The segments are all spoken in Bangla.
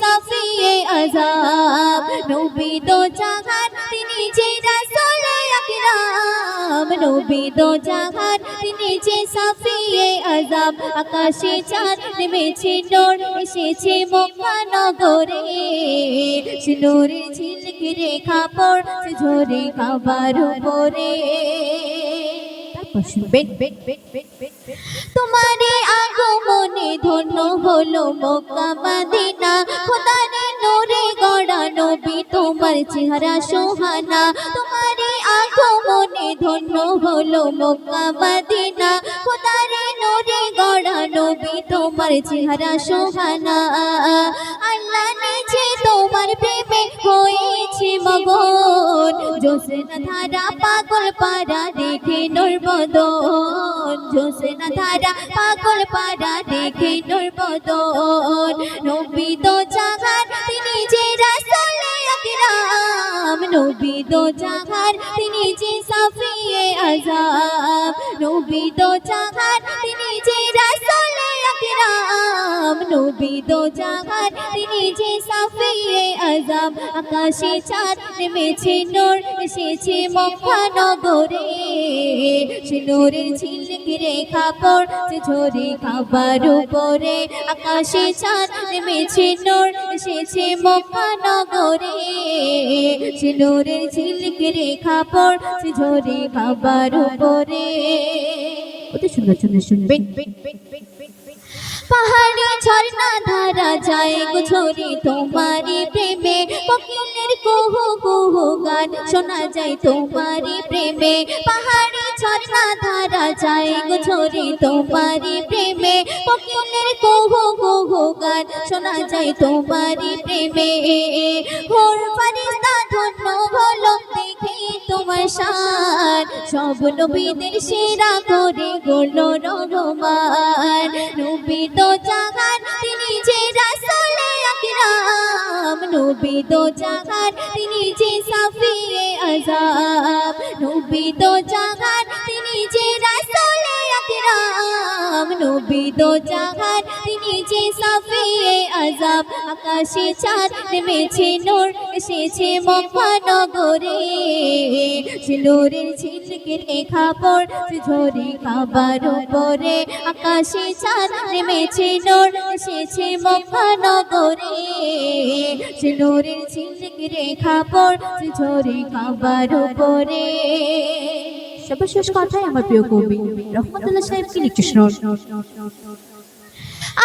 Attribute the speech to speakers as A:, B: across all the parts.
A: সাফিয়ে আজাব। নবী দো জাহান তিনি যে রাসূল আকরাম। নবী দো জাহান তিনি যে সাফিয়ে আজাব। আকাশে চাঁদ নেমেছে, নূর এসেছে মক্কা নগরে সে নূরের ঝিলকে রেখা পড়ছে ঝরে খাবার উপরে। তোমারে ধন্য হলো মক্কা, মদিনা। খোদারে নূরে গড়া নবী, তোমার চেহারা সোহানা। তোমারে মনে ধন্য হলো মক্কা, মদিনা। খোদারে নূরে গড়া নবী, তোমার চেহারা সোহানা। আল্লাহ নিজে তোমার প্রেমে হয়েছে মগন। জোসেনা ধারা পাগল পারা দেখে নর্বদন ধারা পাগল পারা দেখে নর্বদন নবী তো জাগার, তিনি যে রাসূলে আকরাম। নবী তো জাগার, তিনি যে সাফিয়ে আজাব নবী তো জাগার, তিনি যে রাসূলে আকরাম। নবী তো জাগার, তিনি যে সাফিয়ে আজাব আকাশে চাঁদ নেমেছে নূর, এসেছে মক্কা নগরে। সে নূরের ঝিলকে রেখা পড়ছে ঝরে খাবার উপরে আকাশে চাঁদ নেমেছে নূর এসেছে মক্কা নগরে সে নূরের ঝিলকে রেখা পড়ছে ঝরে খাবার উপরে। অতি সুন্দর সুন্দর শুনবেন পাহাড়ে ঝর্ণা ধারা যায় গো ঝরে তোমারি প্রেমে। কোকিলের কুহু কুহু গান শোনা যায় তোমারি প্রেমে। পাহাড়ে ঝর্ণা ধারা যায় গো তোমারি প্রেমে। কোকিলের কুহু কুহু গান শোনা যায় তোমারি প্রেমে। হোর ফারিস্তা ধন্য হলো, দেখে তোমার সার। সব নবীদের সেরা করে গড়ল রহমান। নবী তো জাগান নবী তো জাগান তিনি যে সাফিয়ে আজাব। নবী তো জাগান তো জাগান তিনি যে সাফিয়ে আজাব আকাশে চাঁদ নেমেছে নূর, এসেছে মক্কা নগরে সে নূরের ঝিলকে রেখা পড়ছে ঝরে খাবার উপরে, আকাশে চাঁদ নেমেছে নূর, এসেছে মক্কা নগরে সে নূরের ঝিলকে রেখা পড়ছে ঝরে খাবার উপরে।
B: সর্বশেষ কথাই আমার প্রিয় কবি রহমতুল্লাহ সাহেব কি লিখছে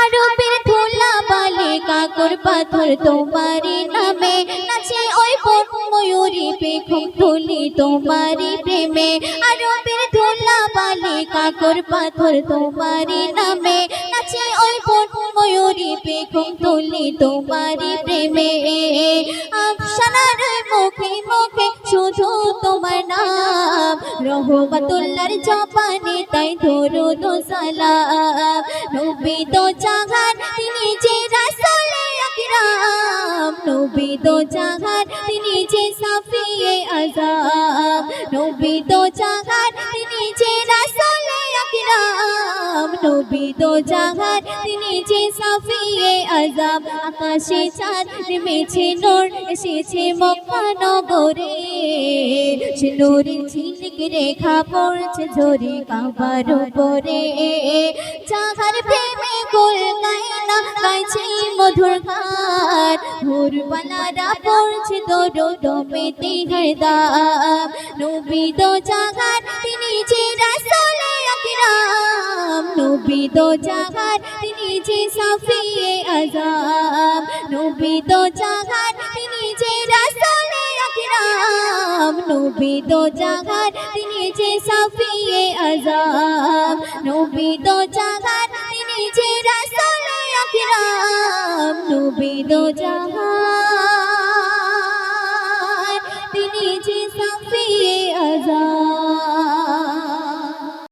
A: আরবের ধুলা বালে কাকর পাথর তোমারি নামে, নাচে ওই বন ময়ূরী পেখম তুলি তোমারি প্রেমে। আরবের ধুলা বালে কাকর পাথর তোমারি নামে, নাচে ওই বন ময়ূরী পেখম তুলি তোমারি প্রেমে। আফসানার মুখে মুখে শুধু তোমার নাম রহমতুল্লাহর জবানে তাই ধরো দো সালাম। নবী তো জাহান তিনি যে রাসূলে আকরাম। নবী তো জাহান তিনি যে সাফিয়ে আজাম নবী তো জাহান তিনি যে রাসূলে আকরাম। নবী তো জাহান তিনি যে সাফিয়ে আজাব আকাশে চাঁদ নেমেছে নূর, এসেছে মক্কা নগরে। সে নূরের ঝিলকে রেখা পড়ছে ঝরে কাবার উপরে। জাহার প্রেমে গোল গায়না গাইছে মধুর গান ভোরবালারা পড়ছে দোরো ডোমেতে হরদাম নবী দো জাহান তিনি যে আকরাম। নবী তিনি যে সাফিয়ে আজাব নবী দো জাহান তিনি যে আকরাম নবী দো জাগার, তিনি যে সাফিয়ে আজাম নবী দো জাগার, তিনি যে রাসুল আকরাম। নবী দো জাহান